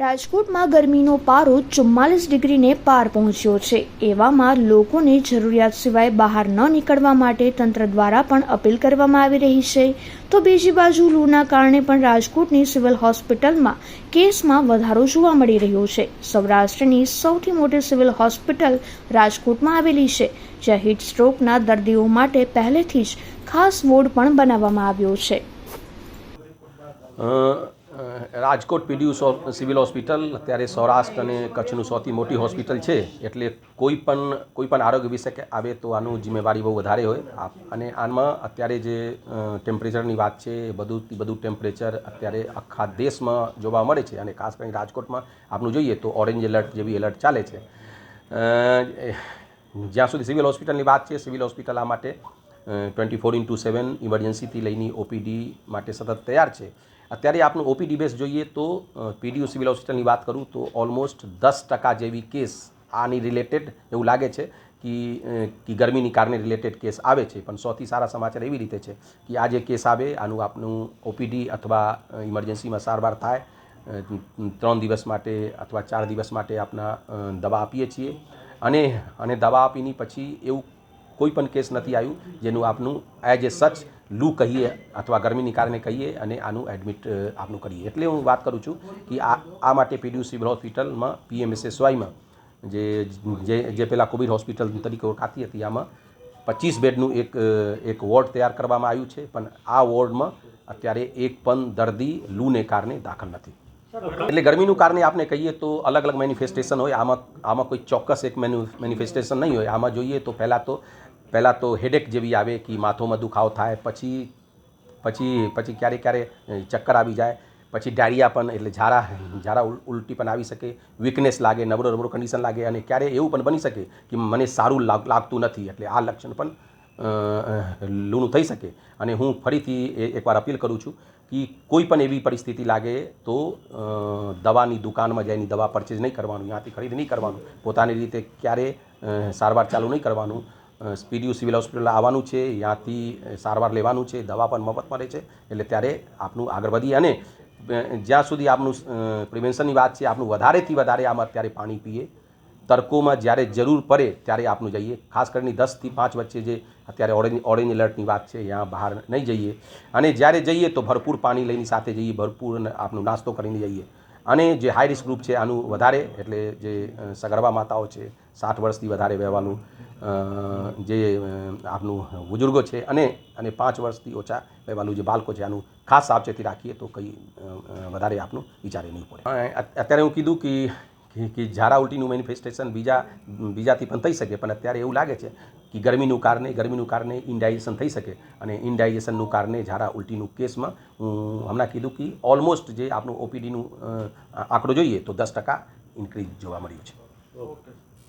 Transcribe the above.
રાજકોટમાં ગરમીનો પારો ચુમ્માલીસ ડિગ્રીને પાર પહોંચ્યો છે. એવામાં લોકોને જરૂરિયાત સિવાય બહાર ન નીકળવા માટે તંત્ર દ્વારા પણ અપીલ કરવામાં આવી રહી છે. તો બીજી બાજુ લૂના કારણે પણ રાજકોટની સિવિલ હોસ્પિટલમાં કેસમાં વધારો જોવા મળી રહ્યો છે. સૌરાષ્ટ્રની સૌથી મોટી સિવિલ હોસ્પિટલ રાજકોટમાં આવેલી છે. જ્યાં હીટ સ્ટ્રોકના દર્દીઓ માટે પહેલેથી જ ખાસ વોર્ડ પણ બનાવવામાં આવ્યો છે. રાજકોટ પીડીયુ સિવિલ હોસ્પિટલ, અત્યારે સૌરાષ્ટ્ર અને કચ્છનું સૌથી મોટી હોસ્પિટલ છે, એટલે કોઈ પણ કોઈ પણ આરોગ્ય વિશે આવે તો આનું જિમ્મેવારી બહુ વધારે હોય. અને આમાં અત્યારે જે ટેમ્પરેચરની વાત છે, એ બધું બધું ટેમ્પરેચર અત્યારે આખા દેશમાં જોવા મળે છે, અને ખાસ કરીને રાજકોટમાં આપણું જોઈએ તો ઓરેન્જ એલર્ટ જેવી એલર્ટ ચાલે છે. જ્યાં સુધી સિવિલ હોસ્પિટલની વાત છે, સિવિલ હોસ્પિટલ આ માટે ટ્વેન્ટી ફોર ઇન્ટુ સેવન ઇમરજન્સીથી લઈને ઓપીડી માટે સતત તૈયાર છે. અત્યારે આપણું ઓપીડી બેસ જોઈએ તો પીડીયુ સિવિલ હોસ્પિટલની વાત કરું તો ઓલમોસ્ટ દસ ટકા જેવી કેસ આની રિલેટેડ એવું લાગે છે કે ગરમીની કારણે રિલેટેડ કેસ આવે છે. પણ સૌથી સારા સમાચાર એવી રીતે છે કે આ જે કેસ આવે, આનું આપનું ઓપીડી અથવા ઇમરજન્સીમાં સારવાર થાય ત્રણ દિવસ માટે અથવા ચાર દિવસ માટે આપના દવા આપીએ છીએ. અને અને દવા આપીની પછી એવું કોઈ પણ કેસ નથી આવ્યું જેનું આપનું એઝ એ સચ લૂ કહીએ અથવા ગરમીની કારણે કહીએ અને આનું એડમિટ આપનું કરીએ. એટલે હું વાત કરું છું કે આ આ માટે પીડીયુ સિવિલ હોસ્પિટલમાં પીએમએસએસવાયમાં જે જે જે પહેલાં કોવિડ હોસ્પિટલ તરીકે ઓળખાતી હતી, આમાં પચીસ બેડનું એક એક વોર્ડ તૈયાર કરવામાં આવ્યું છે, પણ આ વોર્ડમાં અત્યારે એક પણ દર્દી લૂને કારણે દાખલ નથી. એટલે ગરમીનું કારણે આપણે કહીએ તો અલગ અલગ મેનિફેસ્ટેશન હોય, આમાં આમાં કોઈ ચોક્કસ એક મેન્યુ મેનિફેસ્ટેશન નહીં હોય. આમાં જોઈએ તો પહેલાં તો પહેલાં તો હેડેક જેવી આવે કે માથોમાં દુખાવો થાય, પછી પછી પછી ક્યારે ક્યારે ચક્કર આવી જાય, પછી ડાયરિયા પણ એટલે ઝારા ઝારા ઉલટી પણ આવી શકે વીકનેસ લાગે, નબળો નબળો કન્ડિશન લાગે અને ક્યારે એવું પણ બની શકે કે મને સારું લાગ, લાગતું નથી એટલે આ લક્ષણ પણ લૂણું થઈ શકે. અને હું ફરીથી એકવાર અપીલ કરું છું કે કોઈ પણ એવી પરિસ્થિતિ લાગે તો દવાની દુકાનમાં જઈને દવા પરચેઝ નહીં કરવાનું ત્યાંથી ખરીદ નહીં કરવાનું, પોતાની રીતે ક્યારે સારવાર ચાલુ નહીં કરવાનું સ્પીડીયુ સિવિલ હોસ્પિટલ આવવાનું છે ત્યાંથી સારવાર લેવાનું છે, દવા પણ મફત મળે છે, એટલે ત્યારે આપનું આગળ વધી અને જ્યાં સુધી આપનું પ્રિવેન્શનની વાત છે, આપનું વધારેથી વધારે આમાં અત્યારે પાણી પીએ, તડકોમાં જ્યારે જરૂર પડે ત્યારે આપનું જઈએ, ખાસ કરીને દસથી પાંચ વચ્ચે જે અત્યારે ઓરેન્જ ઓરેન્જ એલર્ટની વાત છે ત્યાં બહાર નહીં જઈએ, અને જ્યારે જઈએ તો ભરપૂર પાણી લઈને સાથે જઈએ, ભરપૂર આપનું નાસ્તો કરીને જઈએ. અને જે હાઈ રિસ્ક ગ્રુપ છે, આનું વધારે, એટલે જે સગર્ભા માતાઓ છે, સાઠ વર્ષથી વધારે વહેવાનું જે આપનું બુઝુર્ગો છે, અને અને પાંચ વર્ષથી ઓછા વહેવાનું જે બાળકો છે, આનું ખાસ સાવચેતી રાખીએ તો કંઈ વધારે આપનું વિચારે નહીં પડે. અત્યારે હું કીધું કે કે ઝારા ઉલટીનું મેનિફેસ્ટેશન બીજા, બીજાથી પણ થઈ શકે, પણ અત્યારે એવું લાગે છે કે ગરમીનું કારણે ગરમીનું કારણે ઇન્ડાઇજેશન થઈ શકે અને ઇન્ડાઇજેશનનું કારણે ઝાડા ઉલટીનું કેસમાં હું હમણાં કીધું કે ઓલમોસ્ટ જે આપણું ઓપીડીનું આંકડો જોઈએ તો દસ ટકા ઇન્ક્રીઝ જોવા મળ્યું છે.